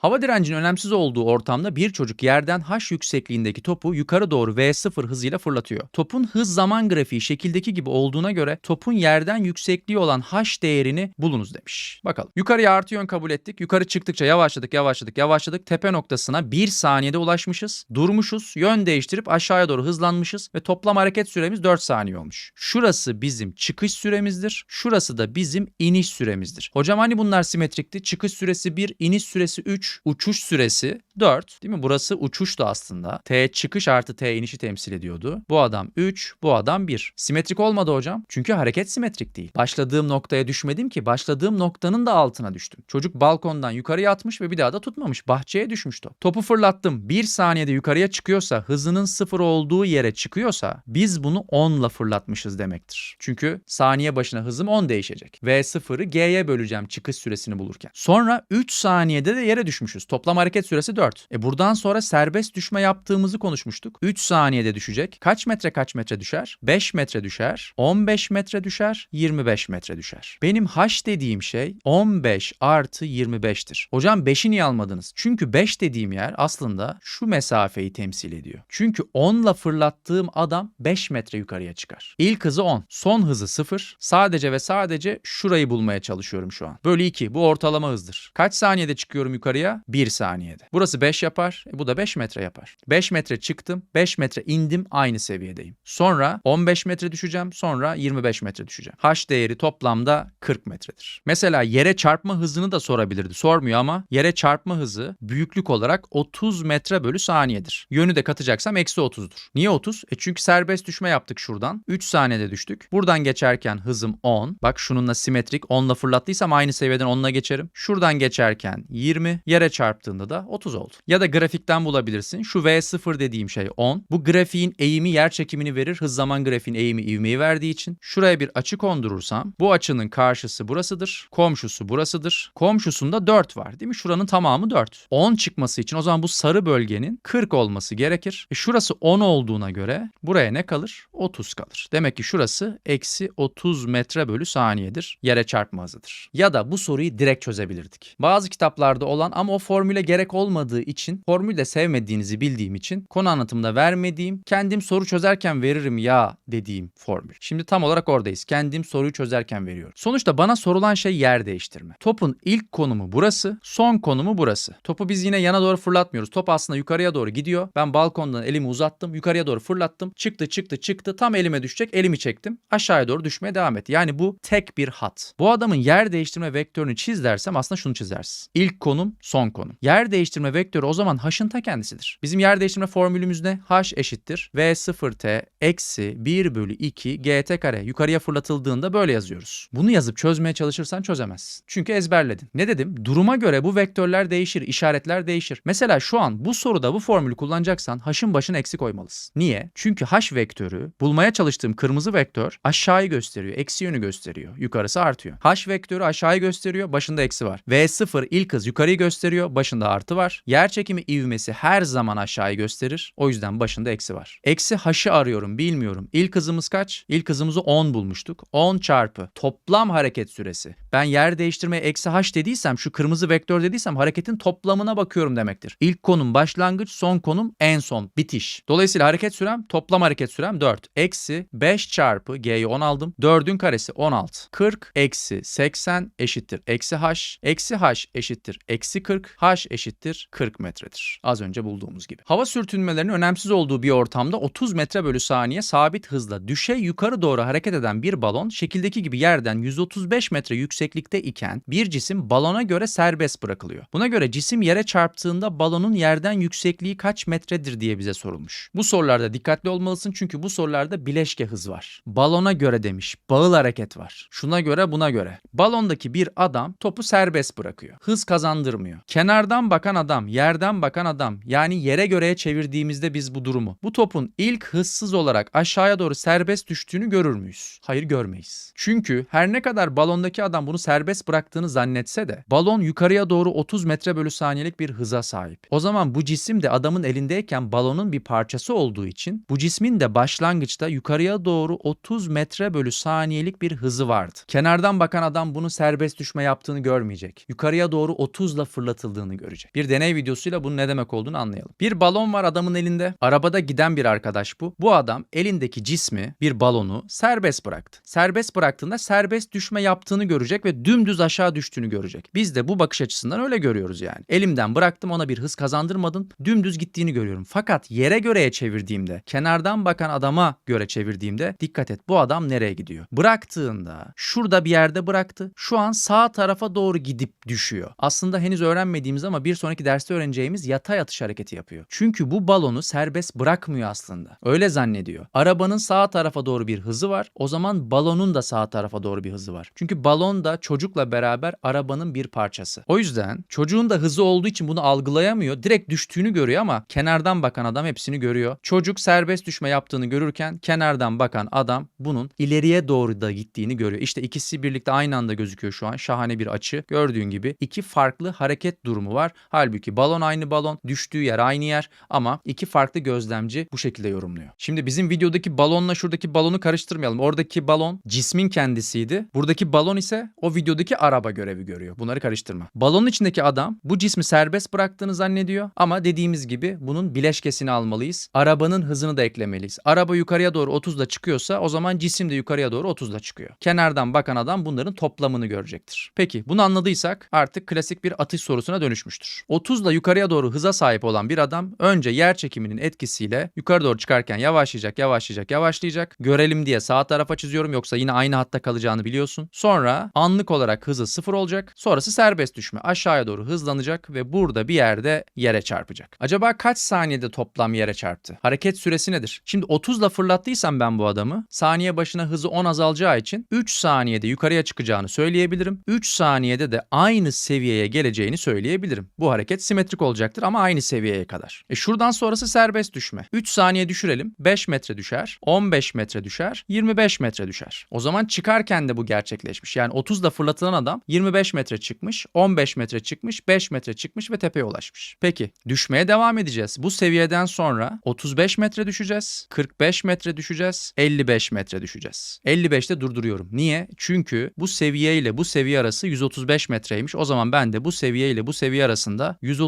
Hava direncinin önemsiz olduğu ortamda bir çocuk yerden h yüksekliğindeki topu yukarı doğru v0 hızıyla fırlatıyor. Topun hız zaman grafiği şekildeki gibi olduğuna göre topun yerden yüksekliği olan h değerini bulunuz demiş. Bakalım. Yukarıya artı yön kabul ettik. Yukarı çıktıkça yavaşladık, yavaşladık, yavaşladık. Tepe noktasına 1 saniyede ulaşmışız. Durmuşuz. Yön değiştirip aşağıya doğru hızlanmışız ve toplam hareket süremiz 4 saniye olmuş. Şurası bizim çıkış süremizdir. Şurası da bizim iniş süremizdir. Hocam hani bunlar simetrikti? Çıkış süresi 1, iniş süresi 3, uçuş süresi 4. Değil mi? Burası uçuştu aslında. T çıkış artı T inişi temsil ediyordu. Bu adam 3, bu adam 1. Simetrik olmadı hocam. Çünkü hareket simetrik değil. Başladığım noktaya düşmedim ki. Başladığım noktanın da altına düştüm. Çocuk balkondan yukarıya atmış ve bir daha da tutmamış. Bahçeye düşmüş top. Topu fırlattım. 1 saniyede yukarıya çıkıyorsa, hızının sıfır olduğu yere çıkıyorsa biz bunu 10 ile fırlatmışız demektir. Çünkü saniye başına hızım 10 değişecek. V0'ı G'ye böleceğim çıkış süresini bulurken. Sonra 3 saniyede de yere düşmüşüz. Toplam hareket süresi 4. E buradan sonra serbest düşme yaptığımızı konuşmuştuk. 3 saniyede düşecek. Kaç metre kaç metre düşer? 5 metre düşer. 15 metre düşer. 25 metre düşer. Benim h dediğim şey 15 artı 25'tir. Hocam 5'i niye almadınız? Çünkü 5 dediğim yer aslında şu mesafeyi temsil ediyor. Çünkü 10 ile fırlattığım adam 5 metre yukarıya çıkar. İlk hızı 10. Son hızı 0. Sadece ve sadece şurayı bulmaya çalışıyorum şu an. Bölü 2. Bu ortalama hızdır. Kaç saniyede çıkıyorum yukarıya? 1 saniyede. Burası 5 yapar. E bu da 5 metre yapar. 5 metre çıktım. 5 metre indim. Aynı seviyedeyim. Sonra 15 metre düşeceğim. Sonra 25 metre düşeceğim. H değeri toplamda 40 metredir. Mesela yere çarpma hızını da sorabilirdi. Sormuyor ama yere çarpma hızı büyüklük olarak 30 metre bölü saniyedir. Yönü de katacaksam eksi 30'dur. Niye 30? E çünkü serbest düşme yaptık şuradan. 3 saniyede düştük. Buradan geçerken hızım 10. Bak şununla simetrik. 10'la fırlattıysam aynı seviyeden 10'la geçerim. Şuradan geçerken 20. Yere çarptığında da 30 oldu. Ya da grafikten bulabilirsin. Şu V0 dediğim şey 10. Bu grafiğin eğimi yer çekimini verir. Hız zaman grafiğin eğimi ivmeyi verdiği için. Şuraya bir açı kondurursam bu açının karşısı burasıdır. Komşusu burasıdır. Komşusunda 4 var değil mi? Şuranın tamamı 4. 10 çıkması için o zaman bu sarı bölgenin 40 olması gerekir. E şurası 10 olduğuna göre buraya ne kalır? 30 kalır. Demek ki şurası eksi 30 metre bölü saniyedir. Yere çarpma hızıdır. Ya da bu soruyu direkt çözebilirdik. Bazı kitaplarda olan ama o formüle gerek olmadığı için formülü de sevmediğinizi bildiğim için konu anlatımında vermediğim kendim soru çözerken veririm ya dediğim formül. Şimdi tam olarak oradayız. Kendim soruyu çözerken veriyorum. Sonuçta bana sorulan şey yer değiştirme. Topun ilk konumu burası, son konumu burası. Topu biz yine yana doğru fırlatmıyoruz. Top aslında yukarıya doğru gidiyor. Ben balkondan elimi uzattım, yukarıya doğru fırlattım. Çıktı, çıktı, çıktı. Tam elime düşecek. Elimi çektim. Aşağıya doğru düşmeye devam etti. Yani bu tek bir hat. Bu adamın yer değiştirme vektörünü çiz dersem aslında şunu çizersin. İlk konum, son konum. Yer değiştirme vektörü o zaman h'ın ta kendisidir. Bizim yer değiştirme formülümüz ne? h eşittir. v0t eksi 1 bölü 2 gt kare. Yukarıya fırlatıldığında böyle yazıyoruz. Bunu yazıp çözmeye çalışırsan çözemezsin. Çünkü ezberledin. Ne dedim? Duruma göre bu vektörler değişir, işaretler değişir. Mesela şu an bu soruda bu formülü kullanacaksan h'ın başına eksi koymalısın. Niye? Çünkü h vektörü bulmaya çalıştığım kırmızı vektör aşağıyı gösteriyor, eksi yönü gösteriyor. Yukarısı artıyor. h vektörü aşağıyı gösteriyor, başında eksi var. v0 ilk hız yukarıyı gösteriyor, başında artı var. Yer çekimi ivmesi her zaman aşağıyı gösterir. O yüzden başında eksi var. Eksi h'ı arıyorum, bilmiyorum. İlk hızımız kaç? İlk hızımızı 10 bulmuştuk. 10 çarpı toplam hareket süresi. Ben yer değiştirmeye eksi h dediysem, şu kırmızı vektör dediysem hareketin toplamına bakıyorum demektir. İlk konum başlangıç, son konum en son, bitiş. Dolayısıyla hareket sürem, toplam hareket sürem 4. Eksi 5 çarpı g'yi 10 aldım. 4'ün karesi 16. 40 eksi 80 eşittir eksi h. Eksi h eşittir eksi 40. h eşittir 40 metredir. Az önce bulduğumuz gibi. Hava sürtünmelerinin önemsiz olduğu bir ortamda 30 metre bölü saniye sabit hızla düşey yukarı doğru hareket eden bir balon şekildeki gibi yerden 135 metre yükseklikte iken bir cisim balona göre serbest bırakılıyor. Buna göre cisim yere çarptığında balonun yerden yüksekliği kaç metredir diye bize sorulmuş. Bu sorularda dikkatli olmalısın çünkü bu sorularda bileşke hız var. Balona göre demiş. Bağıl hareket var. Şuna göre buna göre. Balondaki bir adam topu serbest bırakıyor. Hız kazandırmıyor. Kenardan bakan adam yerden bakan adam. Yani yere göreye çevirdiğimizde biz bu durumu. Bu topun ilk hızsız olarak aşağıya doğru serbest düştüğünü görür müyüz? Hayır görmeyiz. Çünkü her ne kadar balondaki adam bunu serbest bıraktığını zannetse de balon yukarıya doğru 30 metre bölü saniyelik bir hıza sahip. O zaman bu cisim de adamın elindeyken balonun bir parçası olduğu için bu cismin de başlangıçta yukarıya doğru 30 metre bölü saniyelik bir hızı vardı. Kenardan bakan adam bunu serbest düşme yaptığını görmeyecek. Yukarıya doğru 30 ile fırlatıldığını görecek. Bir deney videosuyla bunun ne demek olduğunu anlayalım. Bir balon var adamın elinde. Arabada giden bir arkadaş bu. Bu adam elindeki cismi, bir balonu serbest bıraktı. Serbest bıraktığında serbest düşme yaptığını görecek ve dümdüz aşağı düştüğünü görecek. Biz de bu bakış açısından öyle görüyoruz yani. Elimden bıraktım ona bir hız kazandırmadın. Dümdüz gittiğini görüyorum. Fakat yere göreye çevirdiğimde, kenardan bakan adama göre çevirdiğimde dikkat et bu adam nereye gidiyor? Bıraktığında şurada bir yerde bıraktı. Şu an sağ tarafa doğru gidip düşüyor. Aslında henüz öğrenmediğimiz ama bir sonraki derste öğreneceğimiz yatay atış hareketi yapıyor. Çünkü bu balonu serbest bırakmıyor aslında. Öyle zannediyor. Arabanın sağ tarafa doğru bir hızı var. O zaman balonun da sağ tarafa doğru bir hızı var. Çünkü balon da çocukla beraber arabanın bir parçası. O yüzden çocuğun da hızı olduğu için bunu algılayamıyor. Direkt düştüğünü görüyor ama kenardan bakan adam hepsini görüyor. Çocuk serbest düşme yaptığını görürken kenardan bakan adam bunun ileriye doğru da gittiğini görüyor. İşte ikisi birlikte aynı anda gözüküyor şu an. Şahane bir açı. Gördüğün gibi iki farklı hareket durumu var. Halbuki balon aynı balon, düştüğü yer aynı yer ama iki farklı gözlemci bu şekilde yorumluyor. Şimdi bizim videodaki balonla şuradaki balonu karıştırmayalım. Oradaki balon cismin kendisiydi. Buradaki balon ise o videodaki araba görevi görüyor. Bunları karıştırma. Balonun içindeki adam bu cismi serbest bıraktığını zannediyor ama dediğimiz gibi bunun bileşkesini almalıyız. Arabanın hızını da eklemeliyiz. Araba yukarıya doğru 30'la çıkıyorsa o zaman cisim de yukarıya doğru 30'la çıkıyor. Kenardan bakan adam bunların toplamını görecektir. Peki bunu anladıysak artık klasik bir atış sorusuna dönüşmüştür. 30'la yukarıya doğru hıza sahip olan bir adam önce yer çekiminin etkisiyle yukarı doğru çıkarken yavaşlayacak, yavaşlayacak, yavaşlayacak. Görelim diye sağ tarafa çiziyorum yoksa yine aynı hatta kalacağını biliyorsun. Sonra anlık olarak hızı sıfır olacak. Sonrası serbest düşme. Aşağıya doğru hızlanacak ve burada bir yerde yere çarpacak. Acaba kaç saniyede toplam yere çarptı? Hareket süresi nedir? Şimdi 30'la fırlattıysam ben bu adamı saniye başına hızı 10 azalacağı için 3 saniyede yukarıya çıkacağını söyleyebilirim. 3 saniyede de aynı seviyeye geleceğini söyleyebilirim. Bu hareket simetrik olacaktır ama aynı seviyeye kadar. E şuradan sonrası serbest düşme. 3 saniye düşürelim. 5 metre düşer, 15 metre düşer, 25 metre düşer. O zaman çıkarken de bu gerçekleşmiş. Yani 30'da fırlatılan adam 25 metre çıkmış, 15 metre çıkmış, 5 metre çıkmış ve tepeye ulaşmış. Peki düşmeye devam edeceğiz. Bu seviyeden sonra 35 metre düşeceğiz, 45 metre düşeceğiz, 55 metre düşeceğiz. 55'te durduruyorum. Niye? Çünkü bu seviye ile bu seviye arası 135 metreymiş. O zaman ben de bu seviye ile bu seviye arasında 135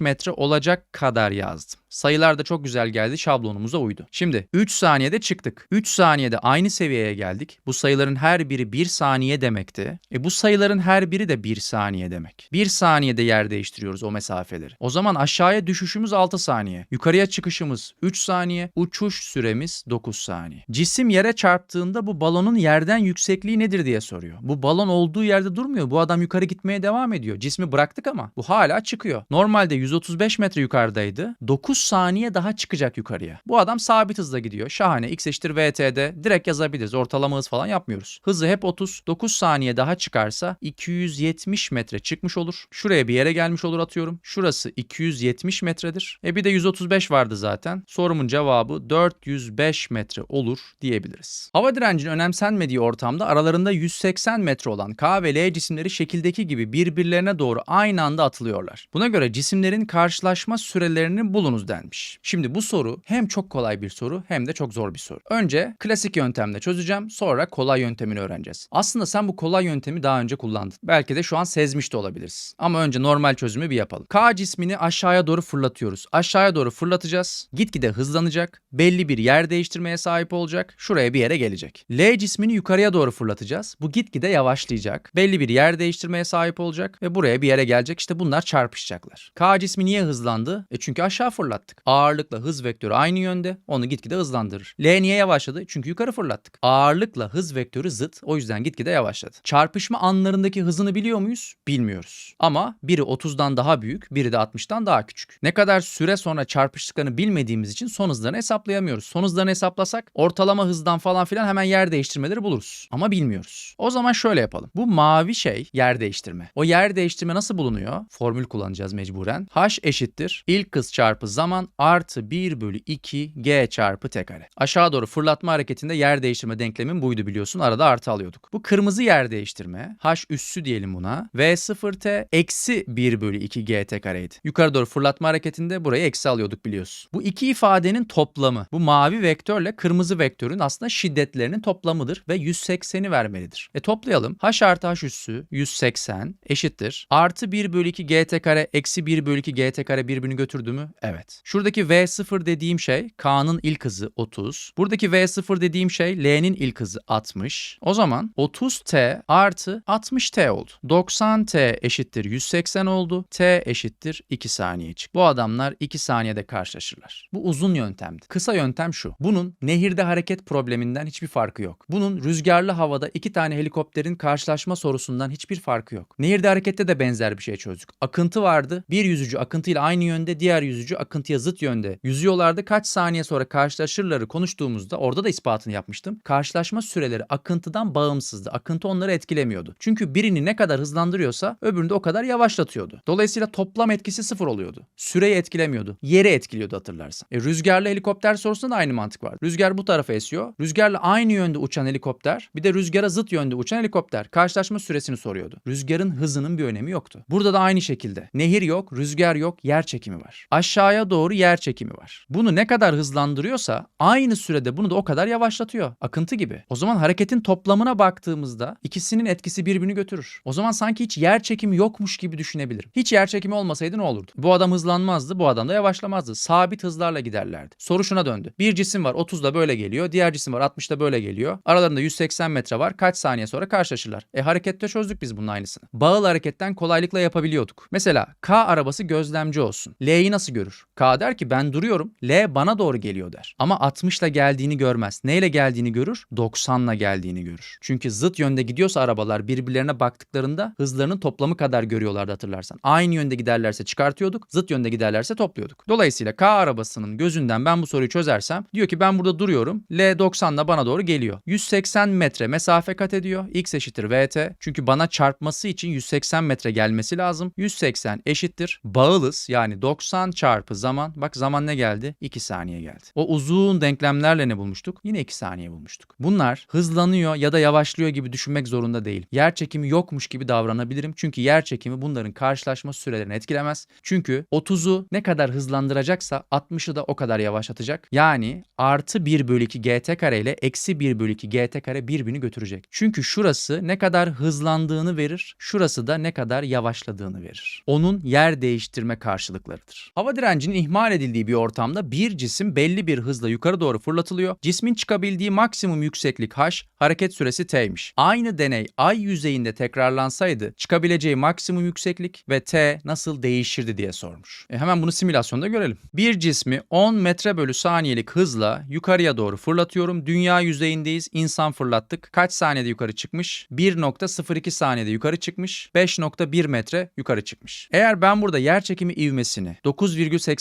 metre olacak kadar yazdım. Sayılar da çok güzel geldi. Şablonumuza uydu. Şimdi 3 saniyede çıktık. 3 saniyede aynı seviyeye geldik. Bu sayıların her biri 1 saniye demekti. E bu sayıların her biri de 1 saniye demek. 1 saniyede yer değiştiriyoruz o mesafeleri. O zaman aşağıya düşüşümüz 6 saniye. Yukarıya çıkışımız 3 saniye. Uçuş süremiz 9 saniye. Cisim yere çarptığında bu balonun yerden yüksekliği nedir diye soruyor. Bu balon olduğu yerde durmuyor. Bu adam yukarı gitmeye devam ediyor. Cismi bıraktık ama bu hala çıkıyor. Normalde 135 metre yukarıdaydı. 9 saniye daha çıkacak yukarıya. Bu adam sabit hızla gidiyor. Şahane. X eşittir VT'de direkt yazabiliriz. Ortalama hız falan yapmıyoruz. Hızı hep 30. 9 saniye daha çıkarsa 270 metre çıkmış olur. Şuraya bir yere gelmiş olur atıyorum. Şurası 270 metredir. E bir de 135 vardı zaten. Sorumun cevabı 405 metre olur diyebiliriz. Hava direncinin önemsenmediği ortamda aralarında 180 metre olan K ve L cisimleri şekildeki gibi birbirlerine doğru aynı anda atılıyorlar. Buna göre cisimlerin karşılaşma sürelerini bulunuz denmiş. Şimdi bu soru hem çok kolay bir soru hem de çok zor bir soru. Önce klasik yöntemle çözeceğim sonra kolay yöntemini öğreneceğiz. Aslında sen bu kolay yöntemi daha önce kullandın. Belki de şu an sezmiş de olabilirsin. Ama önce normal çözümü bir yapalım. K cismini aşağıya doğru fırlatıyoruz. Aşağıya doğru fırlatacağız. Gitgide hızlanacak. Belli bir yer değiştirmeye sahip olacak. Şuraya bir yere gelecek. L cismini yukarıya doğru fırlatacağız. Bu gitgide yavaşlayacak. Belli bir yer değiştirmeye sahip olacak ve buraya bir yere gelecek. İşte bunlar çarpışacaklar. K cismi niye hızlandı? E çünkü aşağı fırlattı. Fırlattık. Ağırlıkla hız vektörü aynı yönde. Onu gitgide hızlandırır. L niye yavaşladı? Çünkü yukarı fırlattık. Ağırlıkla hız vektörü zıt. O yüzden gitgide yavaşladı. Çarpışma anlarındaki hızını biliyor muyuz? Bilmiyoruz. Ama biri 30'dan daha büyük, biri de 60'tan daha küçük. Ne kadar süre sonra çarpıştıklarını bilmediğimiz için son hızlarını hesaplayamıyoruz. Son hızlarını hesaplasak ortalama hızdan falan filan hemen yer değiştirmeleri buluruz. Ama bilmiyoruz. O zaman şöyle yapalım. Bu mavi şey yer değiştirme. O yer değiştirme nasıl bulunuyor? Formül kullanacağız mecburen. H eşittir ilk hız çarpı zaman artı 1 bölü 2 g çarpı t kare. Aşağı doğru fırlatma hareketinde yer değiştirme denklemin buydu biliyorsun. Arada artı alıyorduk. Bu kırmızı yer değiştirme. H üssü diyelim buna. V0t eksi 1 bölü 2 gt kareydi. Yukarı doğru fırlatma hareketinde burayı eksi alıyorduk biliyorsun. Bu iki ifadenin toplamı. Bu mavi vektörle kırmızı vektörün aslında şiddetlerinin toplamıdır ve 180'i vermelidir. E toplayalım. H artı H üssü 180 eşittir. Artı 1 bölü 2 gt kare eksi 1 bölü 2 gt kare birbirini götürdü mü? Evet. Şuradaki V0 dediğim şey K'nın ilk hızı 30. Buradaki V0 dediğim şey L'nin ilk hızı 60. O zaman 30T artı 60T oldu. 90T eşittir 180 oldu. T eşittir 2 saniye çıktı. Bu adamlar 2 saniyede karşılaşırlar. Bu uzun yöntemdi. Kısa yöntem şu. Bunun nehirde hareket probleminden hiçbir farkı yok. Bunun rüzgarlı havada iki tane helikopterin karşılaşma sorusundan hiçbir farkı yok. Nehirde harekette de benzer bir şey çözdük. Akıntı vardı. Bir yüzücü akıntıyla aynı yönde, diğer yüzücü akıntıya zıt yönde. Yüzüyorlardı. Kaç saniye sonra karşılaşırları konuştuğumuzda orada da ispatını yapmıştım. Karşılaşma süreleri akıntıdan bağımsızdı. Akıntı onları etkilemiyordu. Çünkü birini ne kadar hızlandırıyorsa öbürünü de o kadar yavaşlatıyordu. Dolayısıyla toplam etkisi sıfır oluyordu. Süreyi etkilemiyordu. Yeri etkiliyordu hatırlarsan. E, rüzgarlı helikopter sorusunda da aynı mantık var. Rüzgar bu tarafa esiyor. Rüzgarla aynı yönde uçan helikopter bir de rüzgara zıt yönde uçan helikopter karşılaşma süresini soruyordu. Rüzgarın hızının bir önemi yoktu. Burada da aynı şekilde. Nehir yok, rüzgar yok, yer çekimi var. Aşağıya doğru yer çekimi var. Bunu ne kadar hızlandırıyorsa aynı sürede bunu da o kadar yavaşlatıyor. Akıntı gibi. O zaman hareketin toplamına baktığımızda ikisinin etkisi birbirini götürür. O zaman sanki hiç yer çekimi yokmuş gibi düşünebilirim. Hiç yer çekimi olmasaydı ne olurdu? Bu adam hızlanmazdı, bu adam da yavaşlamazdı. Sabit hızlarla giderlerdi. Soru şuna döndü. Bir cisim var 30'da böyle geliyor, diğer cisim var 60'da böyle geliyor. Aralarında 180 metre var. Kaç saniye sonra karşılaşırlar? E harekette çözdük biz bunun aynısını. Bağıl hareketten kolaylıkla yapabiliyorduk. Mesela K arabası gözlemci olsun. L'yi nasıl görür? K der ki ben duruyorum. L bana doğru geliyor der. Ama 60 ile geldiğini görmez. Neyle geldiğini görür? 90 ile geldiğini görür. Çünkü zıt yönde gidiyorsa arabalar birbirlerine baktıklarında hızlarının toplamı kadar görüyorlardı hatırlarsan. Aynı yönde giderlerse çıkartıyorduk, zıt yönde giderlerse topluyorduk. Dolayısıyla K arabasının gözünden ben bu soruyu çözersem diyor ki ben burada duruyorum. L 90 ile bana doğru geliyor. 180 metre mesafe kat ediyor. X eşittir VT. Çünkü bana çarpması için 180 metre gelmesi lazım. 180 eşittir. Bağılız yani 90 çarpı zaman. Bak zaman ne geldi? 2 saniye geldi. O uzun denklemlerle ne bulmuştuk? Yine 2 saniye bulmuştuk. Bunlar hızlanıyor ya da yavaşlıyor gibi düşünmek zorunda değil. Yer çekimi yokmuş gibi davranabilirim. Çünkü yer çekimi bunların karşılaşma sürelerini etkilemez. Çünkü 30'u ne kadar hızlandıracaksa 60'ı da o kadar yavaşlatacak. Yani artı 1 bölü 2 gt kare ile eksi 1 bölü 2 gt kare birbirini götürecek. Çünkü şurası ne kadar hızlandığını verir, şurası da ne kadar yavaşladığını verir. Onun yer değiştirme karşılıklarıdır. Hava direncinin ihmal edildiği bir ortamda bir cisim belli bir hızla yukarı doğru fırlatılıyor. Cismin çıkabildiği maksimum yükseklik h, hareket süresi t'ymiş. Aynı deney ay yüzeyinde tekrarlansaydı çıkabileceği maksimum yükseklik ve t nasıl değişirdi diye sormuş. E hemen bunu simülasyonda görelim. Bir cismi 10 metre bölü saniyelik hızla yukarıya doğru fırlatıyorum. Dünya yüzeyindeyiz. İnsan fırlattık. Kaç saniyede yukarı çıkmış? 1.02 saniyede yukarı çıkmış. 5.1 metre yukarı çıkmış. Eğer ben burada yer çekimi ivmesini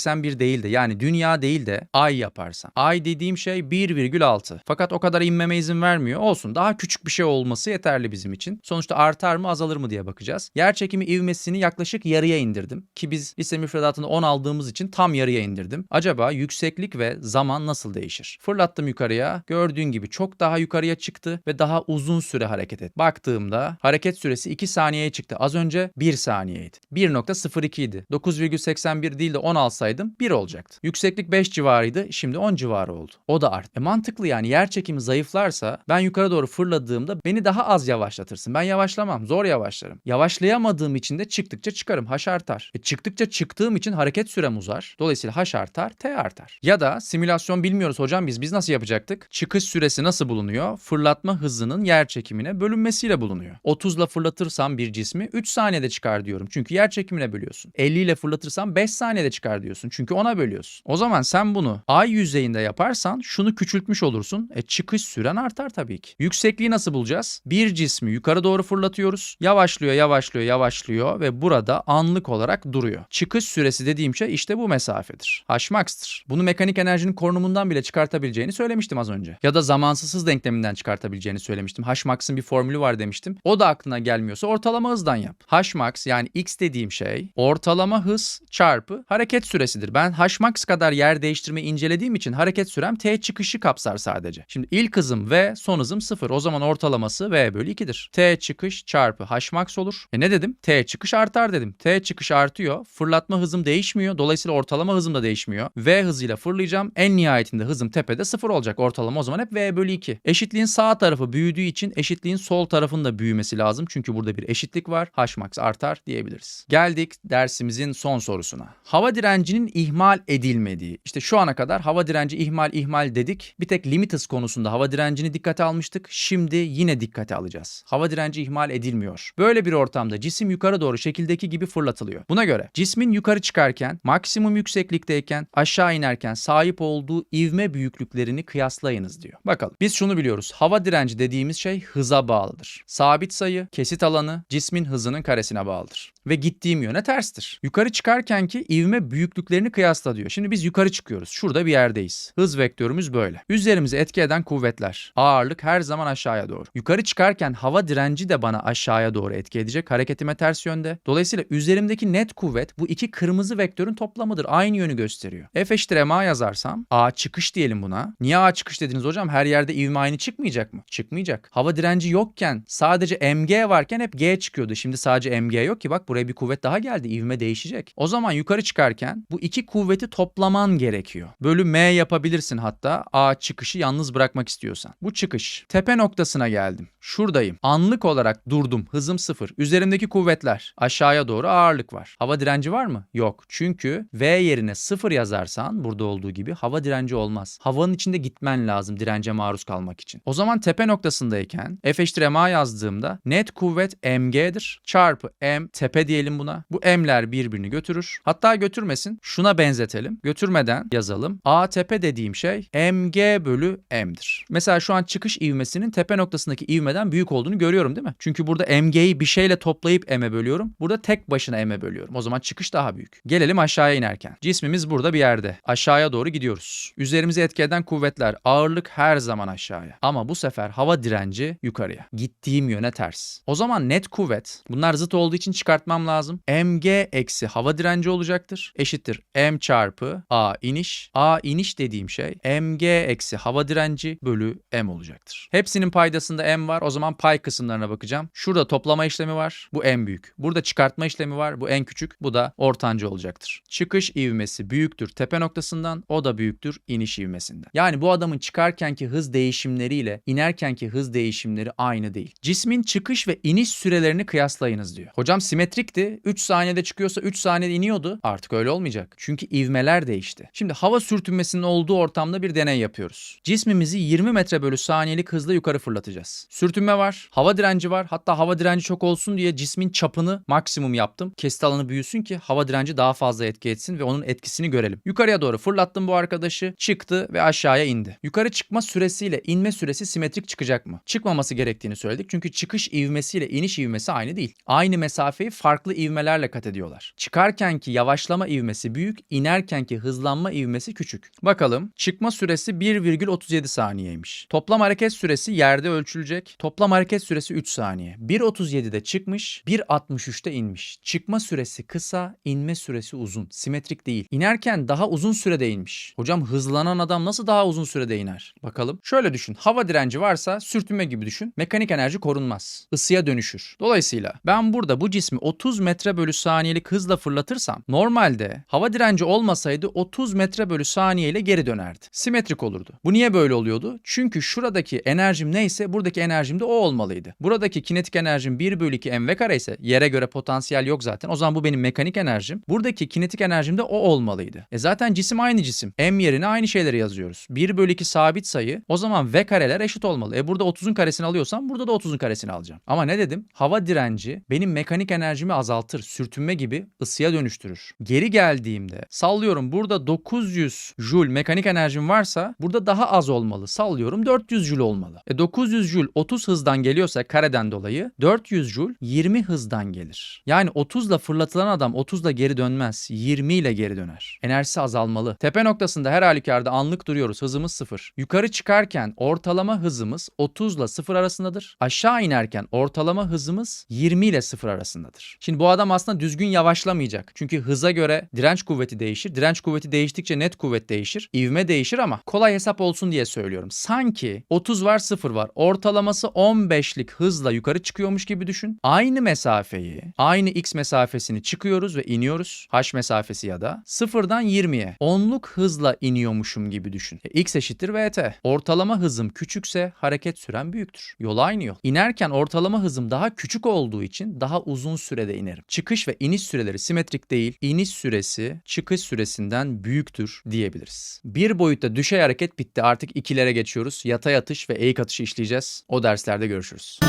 9,81 değil de yani dünya değil de ay yaparsam. Ay dediğim şey 1,6. Fakat o kadar inmeme izin vermiyor. Olsun daha küçük bir şey olması yeterli bizim için. Sonuçta artar mı azalır mı diye bakacağız. Yer çekimi ivmesini yaklaşık yarıya indirdim. Ki biz lise müfredatında 10 aldığımız için tam yarıya indirdim. Acaba yükseklik ve zaman nasıl değişir? Fırlattım yukarıya. Gördüğün gibi çok daha yukarıya çıktı ve daha uzun süre hareket etti. Baktığımda hareket süresi 2 saniyeye çıktı. Az önce 1 saniyeydi. 1.02 idi. 9,81 değil de 10 alsaydım 1 olacaktı. Yükseklik 5 civarıydı. Şimdi 10 civarı oldu. O da arttı. E mantıklı yani yer çekimi zayıflarsa ben yukarı doğru fırladığımda beni daha az yavaşlatırsın. Ben yavaşlamam. Zor yavaşlarım. Yavaşlayamadığım için de çıktıkça çıkarım. H artar. E çıktıkça çıktığım için hareket sürem uzar. Dolayısıyla H artar, T artar. Ya da simülasyon bilmiyoruz hocam biz. Biz nasıl yapacaktık? Çıkış süresi nasıl bulunuyor? Fırlatma hızının yer çekimine bölünmesiyle bulunuyor. 30 ile fırlatırsam bir cismi 3 saniyede çıkar diyorum. Çünkü yer çekimine bölüyorsun. 50 ile fırlatırsam 5 saniyede çıkar diyorsun. Bölüyorsun. Çünkü ona bölüyorsun. O zaman sen bunu ay yüzeyinde yaparsan şunu küçültmüş olursun. E çıkış süren artar tabii ki. Yüksekliği nasıl bulacağız? Bir cismi yukarı doğru fırlatıyoruz. Yavaşlıyor, yavaşlıyor, yavaşlıyor ve burada anlık olarak duruyor. Çıkış süresi dediğim şey işte bu mesafedir. Hmax'tır. Bunu mekanik enerjinin konumundan bile çıkartabileceğini söylemiştim az önce. Ya da zamansız hız denkleminden çıkartabileceğini söylemiştim. Hmax'ın bir formülü var demiştim. O da aklına gelmiyorsa ortalama hızdan yap. Hmax yani x dediğim şey ortalama hız çarpı hareket süresidir. Ben Hmax kadar yer değiştirmeyi incelediğim için hareket sürem t çıkışı kapsar sadece. Şimdi ilk hızım v, son hızım 0. O zaman ortalaması v bölü 2'dir. t çıkış çarpı Hmax olur. E ne dedim? t çıkış artar dedim. t çıkış artıyor. Fırlatma hızım değişmiyor. Dolayısıyla ortalama hızım da değişmiyor. v hızıyla fırlayacağım. En nihayetinde hızım tepede 0 olacak. Ortalama o zaman hep v bölü 2. Eşitliğin sağ tarafı büyüdüğü için eşitliğin sol tarafın da büyümesi lazım. Çünkü burada bir eşitlik var. Hmax artar diyebiliriz. Geldik dersimizin son sorusuna. Hava direncinin ihmal edilmediği. İşte şu ana kadar hava direnci ihmal ihmal dedik. Bir tek limit hız konusunda hava direncini dikkate almıştık. Şimdi yine dikkate alacağız. Hava direnci ihmal edilmiyor. Böyle bir ortamda cisim yukarı doğru şekildeki gibi fırlatılıyor. Buna göre cismin yukarı çıkarken, maksimum yükseklikteyken, aşağı inerken sahip olduğu ivme büyüklüklerini kıyaslayınız diyor. Bakalım. Biz şunu biliyoruz. Hava direnci dediğimiz şey hıza bağlıdır. Sabit sayı, kesit alanı cismin hızının karesine bağlıdır. Ve gittiğim yöne terstir. Yukarı çıkarken ki ivme büyüklüklerini kıyasla diyor. Şimdi biz yukarı çıkıyoruz. Şurada bir yerdeyiz. Hız vektörümüz böyle. Üzerimize etki eden kuvvetler. Ağırlık her zaman aşağıya doğru. Yukarı çıkarken hava direnci de bana aşağıya doğru etki edecek. Hareketime ters yönde. Dolayısıyla üzerimdeki net kuvvet bu iki kırmızı vektörün toplamıdır. Aynı yönü gösteriyor. F eşittir ma yazarsam A çıkış diyelim buna. Niye A çıkış dediniz hocam? Her yerde ivme aynı çıkmayacak mı? Çıkmayacak. Hava direnci yokken sadece mg varken hep g çıkıyordu. Şimdi sadece mg yok ki bak buraya bir kuvvet daha geldi. İvme değişecek. O zaman yukarı çıkarken bu iki kuvveti toplaman gerekiyor. Bölü m yapabilirsin hatta A çıkışı yalnız bırakmak istiyorsan. Bu çıkış. Tepe noktasına geldim. Şuradayım. Anlık olarak durdum. Hızım sıfır. Üzerimdeki kuvvetler. Aşağıya doğru ağırlık var. Hava direnci var mı? Yok. Çünkü V yerine sıfır yazarsan burada olduğu gibi hava direnci olmaz. Havanın içinde gitmen lazım dirence maruz kalmak için. O zaman tepe noktasındayken F eşittir ma yazdığımda net kuvvet mg'dir. Çarpı m tepe diyelim buna. Bu m'ler birbirini götürür. Hatta götürmesin. Şuna benzetelim. Götürmeden yazalım. A tepe dediğim şey mg bölü m'dir. Mesela şu an çıkış ivmesinin tepe noktasındaki ivmeden büyük olduğunu görüyorum değil mi? Çünkü burada mg'yi bir şeyle toplayıp m'e bölüyorum. Burada tek başına m'e bölüyorum. O zaman çıkış daha büyük. Gelelim aşağıya inerken. Cismimiz burada bir yerde. Aşağıya doğru gidiyoruz. Üzerimize etki eden kuvvetler. Ağırlık her zaman aşağıya. Ama bu sefer hava direnci yukarıya. Gittiğim yöne ters. O zaman net kuvvet. Bunlar zıt olduğu için çıkartmam lazım. mg eksi hava direnci olacaktır. Eşittir m çarpı a iniş. A iniş dediğim şey mg eksi hava direnci bölü m olacaktır. Hepsinin paydasında m var. O zaman pay kısımlarına bakacağım. Şurada toplama işlemi var. Bu en büyük. Burada çıkartma işlemi var. Bu en küçük. Bu da ortancı olacaktır. Çıkış ivmesi büyüktür tepe noktasından. O da büyüktür iniş ivmesinden. Yani bu adamın çıkarkenki hız değişimleriyle inerkenki hız değişimleri aynı değil. Cismin çıkış ve iniş sürelerini kıyaslayınız diyor. Hocam simetrikti. 3 saniyede çıkıyorsa 3 saniyede iniyordu. Artık öyle olmayacak. Çünkü ivmeler değişti. Şimdi hava sürtünmesinin olduğu ortamda bir deney yapıyoruz. Cismimizi 20 metre bölü saniyelik hızla yukarı fırlatacağız. Sürtünme var, hava direnci var. Hatta hava direnci çok olsun diye cismin çapını maksimum yaptım. Kesit alanı büyüsün ki hava direnci daha fazla etki etsin ve onun etkisini görelim. Yukarıya doğru fırlattım bu arkadaşı. Çıktı ve aşağıya indi. Yukarı çıkma süresiyle inme süresi simetrik çıkacak mı? Çıkmaması gerektiğini söyledik. Çünkü çıkış ivmesiyle iniş ivmesi aynı değil. Aynı mesafeyi farklı ivmelerle kat ediyorlar. Çıkarkenki yavaşlama ivmesi büyük, inerkenki hızlanma ivmesi küçük. Bakalım çıkma süresi 1,37 saniyeymiş. Toplam hareket süresi yerde ölçülecek. Toplam hareket süresi 3 saniye. 1.37'de çıkmış, 1.63'te inmiş. Çıkma süresi kısa, inme süresi uzun. Simetrik değil. İnerken daha uzun sürede inmiş. Hocam hızlanan adam nasıl daha uzun sürede iner? Bakalım. Şöyle düşün. Hava direnci varsa sürtünme gibi düşün. Mekanik enerji korunmaz. Isıya dönüşür. Dolayısıyla ben burada bu cismi 30 metre bölü saniyelik hızla fırlatırsam normalde hava direnci olmasaydı 30 metre bölü saniye ile geri dönerdi. Simetrik olurdu. Bu niye böyle oluyordu? Çünkü şuradaki enerjim neyse buradaki enerjim de o olmalıydı. Buradaki kinetik enerjim 1 bölü 2 mv kare ise yere göre potansiyel yok zaten. O zaman bu benim mekanik enerjim. Buradaki kinetik enerjim de o olmalıydı. E zaten cisim aynı cisim. M yerine aynı şeyleri yazıyoruz. 1 bölü 2 sabit sayı. O zaman V kareler eşit olmalı. E burada 30'un karesini alıyorsam burada da 30'un karesini alacağım. Ama ne dedim? Hava direnci benim mekanik enerjimi azaltır. Sürtünme gibi ısıya dönüştürür. Geri geldiğim verdiğimde sallıyorum burada 900 joule mekanik enerjim varsa burada daha az olmalı. Sallıyorum 400 joule olmalı. E 900 joule 30 hızdan geliyorsa kareden dolayı 400 joule 20 hızdan gelir. Yani 30 ile fırlatılan adam 30 ile geri dönmez. 20 ile geri döner. Enerjisi azalmalı. Tepe noktasında her halükarda anlık duruyoruz. Hızımız 0. Yukarı çıkarken ortalama hızımız 30 ile 0 arasındadır. Aşağı inerken ortalama hızımız 20 ile 0 arasındadır. Şimdi bu adam aslında düzgün yavaşlamayacak. Çünkü hıza göre direnç kuvveti değişir. Direnç kuvveti değiştikçe net kuvvet değişir. İvme değişir ama kolay hesap olsun diye söylüyorum. Sanki 30 var 0 var. Ortalaması 15'lik hızla yukarı çıkıyormuş gibi düşün. Aynı mesafeyi, aynı x mesafesini çıkıyoruz ve iniyoruz. H mesafesi ya da sıfırdan 20'ye 10'luk hızla iniyormuşum gibi düşün. E, x eşittir vt. Ortalama hızım küçükse hareket süren büyüktür. Yol aynı yol. İnerken ortalama hızım daha küçük olduğu için daha uzun sürede inerim. Çıkış ve iniş süreleri simetrik değil. İniş süresi çıkış süresinden büyüktür diyebiliriz. Bir boyutta düşey hareket bitti. Artık ikilere geçiyoruz. Yatay atış ve eğik atışı işleyeceğiz. O derslerde görüşürüz.